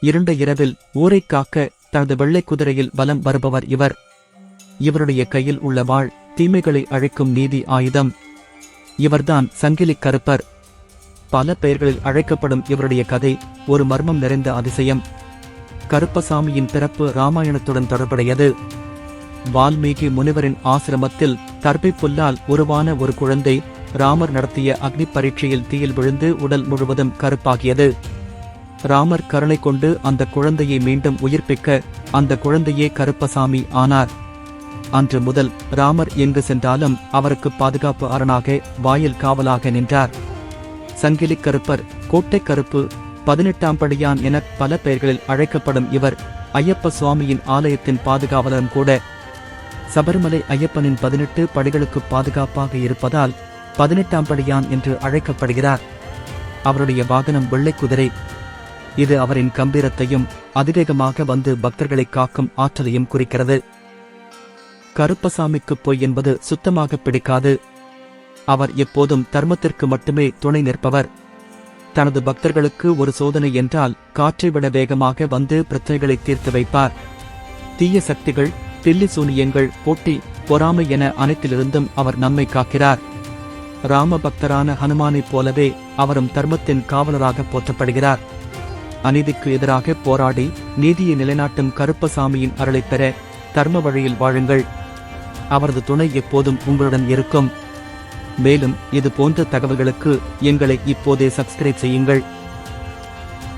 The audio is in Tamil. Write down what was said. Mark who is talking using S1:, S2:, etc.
S1: இருண்ட இரவில் ஊரைக் காக்க தனது வெள்ளை குதிரையில் வலம் வருபவர் இவர். இவருடைய கையில் உள்ள வாழ் தீமைகளை அழைக்கும் நீதி ஆயுதம். இவர்தான் சங்கிலி கருப்பர். பல பெயர்களில் அழைக்கப்படும் இவருடைய கதை ஒரு மர்மம் நிறைந்த அதிசயம். கருப்பசாமியின் பிறப்பு ராமாயணத்துடன் தொடர்புடையது. வால்மீகி முனிவரின் ஆசிரமத்தில் தர்பை புல்லால் உருவான ஒரு குழந்தை ராமர் நடத்திய அக்னி பரீட்சையில் தீயில் விழுந்து உடல் முழுவதும் கருப்பாகியது. ராமர் கருணை கொண்டு அந்த குழந்தையை மீண்டும் உயிர்ப்பிக்க அந்த குழந்தையே கருப்பசாமி ஆனார். அன்று முதல் ராமர் எங்கு சென்றாலும் அவருக்கு பாதுகாப்பு அரணாக வாயில் காவலாக நின்றார். சங்கிலி கருப்பர் கோட்டை கருப்பு பதினெட்டாம் படியான் என பல பெயர்களில் அழைக்கப்படும் இவர் ஐயப்ப சுவாமியின் ஆலயத்தின் பாதுகாவலரும் கூட. சபரிமலை ஐயப்பனின் பதினெட்டு படிகளுக்கு பாதுகாப்பாக இருப்பதால் பதினெட்டாம் படியான் என்று அழைக்கப்படுகிறார். அவருடைய வாகனம் வெள்ளை குதிரை இது அவரின் கம்பீரத்தையும் அதிவேகமாக வந்து பக்தர்களை காக்கும் ஆற்றலையும் குறிக்கிறது. கருப்பசாமிக்கு பொய் என்பது சுத்தமாக பிடிக்காது. அவர் எப்போதும் தர்மத்திற்கு மட்டுமே துணை நிற்பவர். தனது பக்தர்களுக்கு ஒரு சோதனை என்றால் காற்றை விட வேகமாக வந்து பிரச்சனைகளை தீர்த்து வைப்பார். தீய சக்திகள் தில்லி சூனியங்கள் போட்டி பொறாமை என அனைத்திலிருந்தும் அவர் நம்மை காக்கிறார். ராம பக்தரான ஹனுமானைப் போலவே அவரும் தர்மத்தின் காவலராக போற்றப்படுகிறார். அநீதிக்கு எதிராக போராடி நீதியை நிலைநாட்டும் கருப்பசாமியின் அருளைப் பெற தர்ம வழியில் வாழுங்கள். அவரது துணை எப்போதும் உங்களுடன் இருக்கும். மேலும் இது போன்ற தகவல்களுக்கு எங்களை இப்போதே சப்ஸ்கிரைப் செய்யுங்கள்.